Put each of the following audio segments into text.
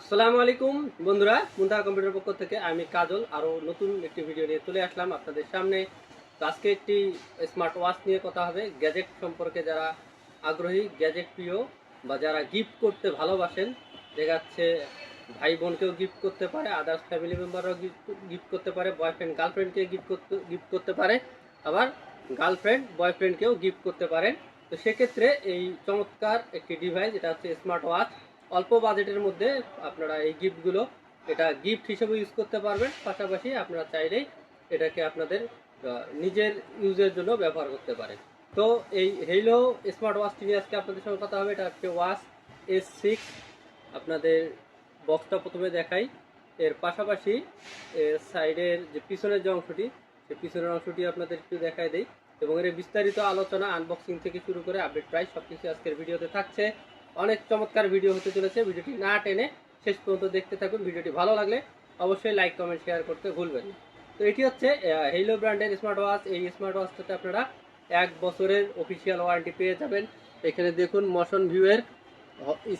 আসসালামু আলাইকুম বন্ধুরা মুন্তা কম্পিউটার পক্ষ থেকে আমি কাজল। আরও নতুন একটি ভিডিও নিয়ে চলে আসলাম আপনাদের সামনে। আজকে একটি স্মার্ট ওয়াচ নিয়ে কথা হবে। গ্যাজেট সম্পর্কে যারা আগ্রহী গ্যাজেট প্রিয় বা যারা গিফট করতে ভালোবাসেন, দেখা যাচ্ছে ভাই বোনকেও গিফট করতে পারে আদার্স ফ্যামিলি মেম্বাররাও গিফট করতে পারে বয়ফ্রেন্ড গার্লফ্রেন্ডকে গিফট করতে গিফট করতে পারে, আবার গার্লফ্রেন্ড বয়ফ্রেন্ডকেও গিফট করতে পারেন। তো সেক্ষেত্রে এই চমৎকার একটি ডিভাইস এটা হচ্ছে স্মার্ট ওয়াচ অল্প বাজেটের মধ্যে আপনারা এই গিফটগুলো এটা গিফট হিসেবে ইউজ করতে পারবেন। পাশাপাশি আপনারা চাইলেই এটাকে আপনাদের নিজের ইউজের জন্য ব্যবহার করতে পারেন। তো এই হেইলো স্মার্ট ওয়াচটি নিয়ে আজকে আপনাদের সঙ্গে কথা হবে। এটা হচ্ছে ওয়াচ এস সিক্স আপনাদের বক্সটা প্রথমে দেখাই। এর পাশাপাশি এর সাইডের যে পিছনের যে অংশটি সেই পিছনের অংশটি আপনাদের একটু দেখাই দেই। এবং এর বিস্তারিত আলোচনা আনবক্সিং থেকে শুরু করে আপডেট প্রাইস সব কিছু আজকের ভিডিওতে থাকছে। অনেক চমৎকার ভিডিও হতে চলেছে। ভিডিওটি না টেনে শেষ পর্যন্ত দেখতে থাকুন। ভিডিওটি ভালো লাগলে অবশ্যই লাইক কমেন্ট শেয়ার করতে ভুলবেন না। তো এটি হচ্ছে হেলো ব্র্যান্ডের স্মার্ট ওয়াচ এই স্মার্ট ওয়াচটাতে আপনারা এক বছরের অফিসিয়াল ওয়ারেন্টি পেয়ে যাবেন। এখানে দেখুন মোশন ভিউয়ের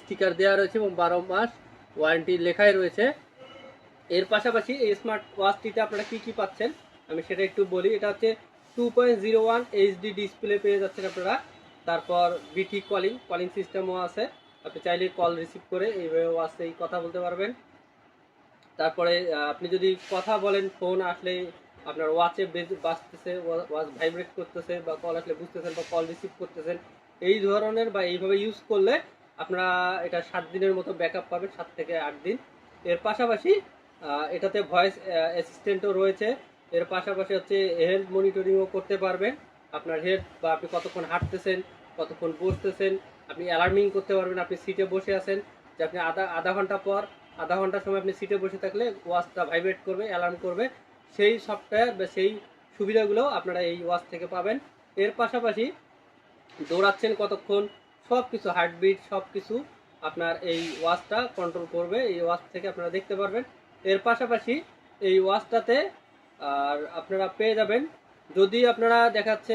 স্টিকার দেওয়া রয়েছে এবং বারো মাস ওয়ারেন্টি লেখাই রয়েছে। এর পাশাপাশি এই স্মার্ট ওয়াচটিতে আপনারা কি কি পাচ্ছেন? আমি সেটা একটু বলি। এটা হচ্ছে two point zero one HD display পেয়ে যাচ্ছেন আপনারা। তারপর বিটি কলিং কলিং সিস্টেমও আছে। আপনি চাইলে কল রিসিভ করে এইভাবে ওয়াচেই কথা বলতে পারবেন। তারপরে আপনি যদি কথা বলেন ফোন আসলে আপনার ওয়াচে বাজতেছে ওয়াচ ভাইব্রেট করতেছে বা কল আসলে বুঝতেছেন বা কল রিসিভ করতেছেন, এই ধরনের বা এইভাবে ইউজ করলে আপনারা এটা সাত দিনের মতো ব্যাকআপ পাবেন, সাত থেকে আট দিন। এর পাশাপাশি এটাতে ভয়েস অ্যাসিস্ট্যান্টও রয়েছে। এর পাশাপাশি হচ্ছে হেলথ মনিটরিংও করতে পারবেন। আপনার হেড বা আপনি কতক্ষণ হাঁটতেছেন, কতক্ষণ বসতেছেন, আপনি অ্যালার্মিং করতে পারবেন, আপনি সিটে বসে আছেন, যে আপনি আধা আধা ঘণ্টা পর, আধা ঘণ্টার সময় আপনি সিটে বসে থাকলে ওয়াচটা ভাইব্রেট করবে অ্যালার্ম করবে। সেই সফটওয়্যার বা সেই সুবিধাগুলো আপনারা এই ওয়াচ থেকে পাবেন। এর পাশাপাশি দৌড়াচ্ছেন কতক্ষণ সব কিছু হার্টবিট সব কিছু আপনার এই ওয়াচটা কন্ট্রোল করবে, এই ওয়াচ থেকে আপনারা দেখতে পারবেন। এর পাশাপাশি এই ওয়াচটাতে আর আপনারা পেয়ে যাবেন যদি আপনারা দেখাচ্ছে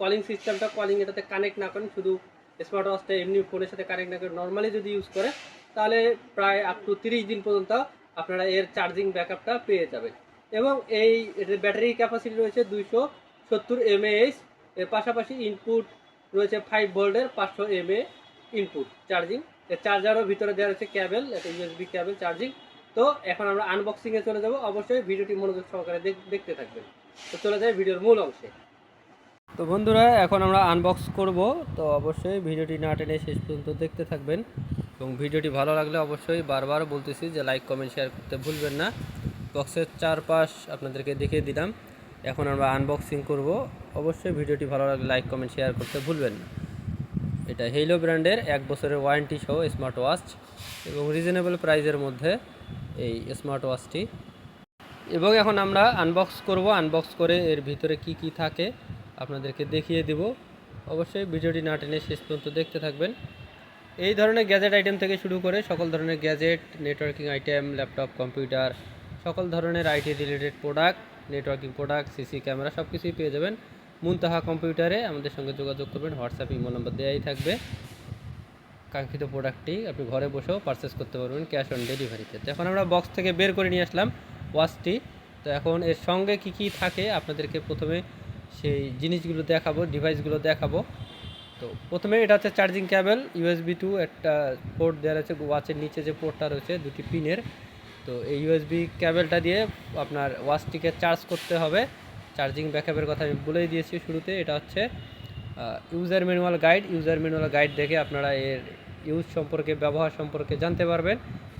কলিং সিস্টেমটা কলিং এটাতে কানেক্ট না করেন, শুধু স্মার্ট ওয়াচটা এমনি ফোনের সাথে কানেক্ট না করে নর্মালি যদি ইউজ করে, তাহলে প্রায় আপ টু তিরিশ দিন পর্যন্ত আপনারা এর চার্জিং ব্যাকআপটা পেয়ে যাবেন। এবং এই ব্যাটারি ক্যাপাসিটি রয়েছে দুইশো সত্তর এমএএইচ এর পাশাপাশি ইনপুট রয়েছে ফাইভ ভোল্টের পাঁচশো এমএ ইনপুট চার্জিং এর চার্জারও ভিতরে দেওয়া রয়েছে ক্যাবেল একটা ইউএসবি ক্যাবেল চার্জিং তো এখন আমরা আনবক্সিংয়ে চলে যাব। অবশ্যই ভিডিওটি মনোযোগ সহকারে দেখ- দেখতে থাকবেন। তো চলে যাই ভিডিওর মূল অংশে। তো বন্ধুরা, এখন আমরা আনবক্স করব। তো অবশ্যই ভিডিওটি না টেনে শেষ পর্যন্ত দেখতে থাকবেন। এবং ভিডিওটি ভালো লাগলে অবশ্যই বারবার বলতেছি যে লাইক কমেন্ট শেয়ার করতে ভুলবেন না। বক্সের চারপাশ আপনাদেরকে দেখিয়ে দিলাম। এখন আমরা আনবক্সিং করব। অবশ্যই ভিডিওটি ভালো লাগলে লাইক কমেন্ট শেয়ার করতে ভুলবেন না। এটা হেলো ব্র্যান্ডের এক বছরের ওয়ারেন্টি সহ স্মার্ট ওয়াচ এবং রিজনেবল প্রাইজের মধ্যে এই স্মার্ট ওয়াচটি এবং এখন আমরা আনবক্স করব। আনবক্স করে এর ভিতরে কি কি থাকে আপনাদেরকে দেখিয়ে দিব। অবশ্যই ভিডিওটি না টেনে শেষ পর্যন্ত দেখতে থাকবেন। এই ধরনের গ্যাজেট আইটেম থেকে শুরু করে সকল ধরনের gadget networking item laptop computer সকল ধরনের IT related product networking product CC camera সব কিছুই পেয়ে যাবেন। মুনতাহা কম্পিউটারে আমাদের সঙ্গে যোগাযোগ করবেন। হোয়াটসঅ্যাপ ইমো নম্বর দেওয়াই থাকবে। কাঙ্ক্ষিত প্রোডাক্টটি আপনি ঘরে বসেও পারচেস করতে পারবেন ক্যাশ অন ডেলিভারিতে এখন আমরা বক্স থেকে বের করে নিয়ে আসলাম। ওয়াচটি। তো এখন এর সঙ্গে কি কি থাকে আপনাদেরকে প্রথমে সেই জিনিসগুলো দেখাবো, ডিভাইসগুলো দেখাবো। তো প্রথমে এটা হচ্ছে চার্জিং ক্যাবেল ইউএসবি টু একটা পোর্ট দেওয়া রয়েছে ওয়াচের নিচে যে পোর্টটা রয়েছে, দুটি পিনের। তো এই ইউএসবি ক্যাবেলটা দিয়ে আপনার ওয়াচটিকে চার্জ করতে হবে। চার্জিং ব্যাকআপের কথা আমি বলেই দিয়েছি শুরুতে, এটা হচ্ছে user manual guide user manual guide দেখে আপনারা এর ইউজ সম্পর্কে, ব্যবহার সম্পর্কে জানতে পারবেন।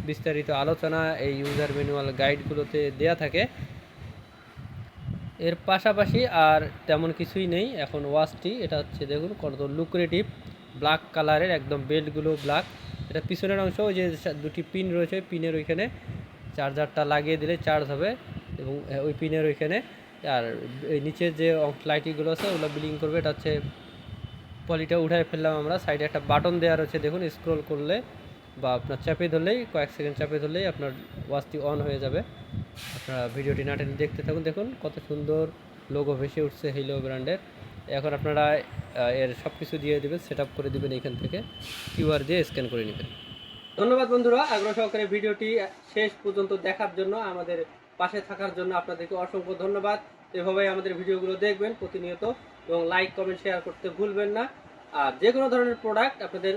বিস্তারিত আলোচনা এই ইউজার ম্যানুয়াল গাইডগুলোতে দেয়া থাকে। এর পাশাপাশি আর তেমন কিছুই নেই, এখন ওয়াচটি এটা হচ্ছে দেখুন, কত লুক্রেটিভ ব্ল্যাক কালারের একদম বেল্টগুলো ব্ল্যাক এটা পিছনের অংশ, ওই যে দুটি পিন রয়েছে পিনের ওইখানে চার্জারটা লাগিয়ে দিলে চার্জ হবে এবং ওই পিনের ওইখানে। আর এই নিচের যে লাইটিগুলো আছে, ওগুলো ব্লিং করবে, এটা হচ্ছে পলিটা উঠায় ফেললাম আমরা সাইডে একটা বাটন দেওয়া রয়েছে, দেখুন স্ক্রল করলে। বা আপনার চাপে ধরলেই, কয়েক সেকেন্ড চাপে ধরলেই আপনার ওয়াচটি অন হয়ে যাবে। আপনারা ভিডিওটি না টেনে দেখতে থাকুন, দেখুন কত সুন্দর লোগো ভেসে উঠছে হিলো ব্র্যান্ডের এখন আপনারা এর সব কিছু দিয়ে দেবেন সেট করে দেবেন এখান থেকে। কিউআর দিয়ে স্ক্যান করে নেবেন। ধন্যবাদ বন্ধুরা, আগ্রহ সহকারে ভিডিওটি শেষ পর্যন্ত দেখার জন্য, আমাদের পাশে থাকার জন্য আপনাদেরকে অসংখ্য ধন্যবাদ। এভাবেই আমাদের ভিডিওগুলো দেখবেন প্রতিনিয়ত এবং লাইক কমেন্ট শেয়ার করতে ভুলবেন না। আর যে কোনো ধরনের প্রোডাক্ট আপনাদের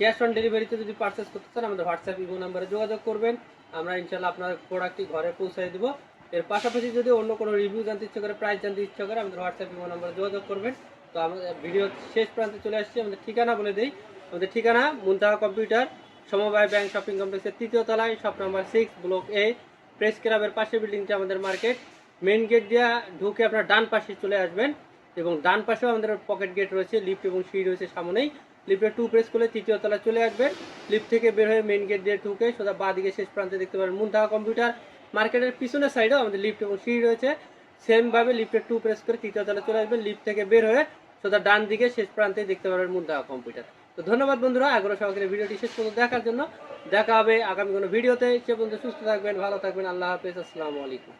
ক্যাশ অন ডেলিভারিতে যদি পারচেস করতে চান, আমাদের হোয়াটসঅ্যাপ ইমো নাম্বারে যোগাযোগ করবেন। আমরা ইনশাল্লাহ আপনার প্রোডাক্টটি ঘরে পৌঁছায় দেবো। এর পাশাপাশি যদি অন্য কোনো রিভিউ জানতে ইচ্ছে করে প্রাইস জানতে ইচ্ছে করে, আমাদের হোয়াটসঅ্যাপ ইমো নাম্বারে যোগাযোগ করবেন। তো আমাদের ভিডিও শেষ প্রান্তে চলে আসছি। আমাদের ঠিকানা বলে দিই। আমাদের ঠিকানা মুন্তাহা কম্পিউটার, সমবায় ব্যাংক শপিং কমপ্লেক্সের তৃতীয় তলায়, shop number six block A press ক্লাবের পাশে বিল্ডিংটা আমাদের মার্কেট মেন গেট দিয়ে ঢুকে আপনার ডান পাশে চলে আসবেন এবং ডান পাশেও আমাদের পকেট গেট রয়েছে লিফট এবং সিঁড়ি রয়েছে সামনেই। লিফটে টু প্রেস করলে তৃতীয় তলায় চলে আসবেন লিফট থেকে বের হয়ে মেন গেট দিয়ে ঢুকে সোজা বাঁ দিকে শেষ প্রান্তে দেখতে পারেন মুন্তাহা কম্পিউটার মার্কেটের পিছনের সাইডেও আমাদের লিফট এবং সিঁড়ি রয়েছে। সেমভাবে লিফটে টু প্রেস করে তৃতীয় তলায় চলে আসবেন। লিফট থেকে বের হয়ে সোজা ডান দিকে শেষ প্রান্তে দেখতে পারবেন মুন্তাহা কম্পিউটার তো ধন্যবাদ বন্ধুরা, আগ্রহ সহকারে ভিডিওটি শেষ পর্যন্ত দেখার জন্য। দেখা হবে আগামী কোনো ভিডিওতে। সে পর্যন্ত সুস্থ থাকবেন, ভালো থাকবেন। আল্লাহ হাফেজ। আসসালামু আলাইকুম।